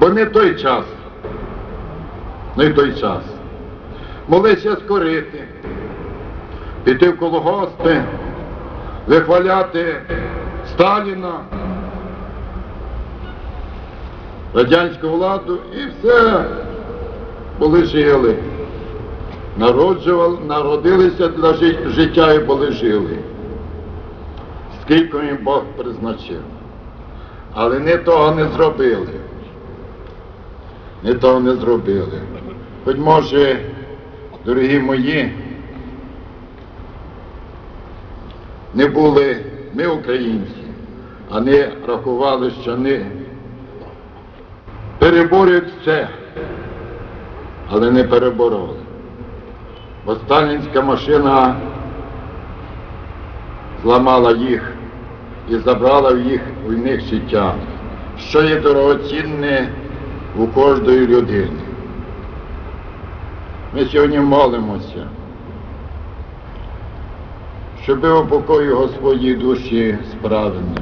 Бо не той час. Не той час. Молися скорити, піти в колгоспи, вихваляти Сталіна, радянську владу і все були жили. Народжували, народилися для жи- життя і були жили. Скільки їм Бог призначив. Але не того не зробили. Не того не зробили. Хоч може, дорогі мої, не були ми українці, а не рахували, що вони переборють все, але не перебороли. Бо сталінська машина зламала їх і забрала в їх у них життя, що є дорогоцінне у кожної людини. Ми сьогодні молимося, щоб упокою Господній душі справедні.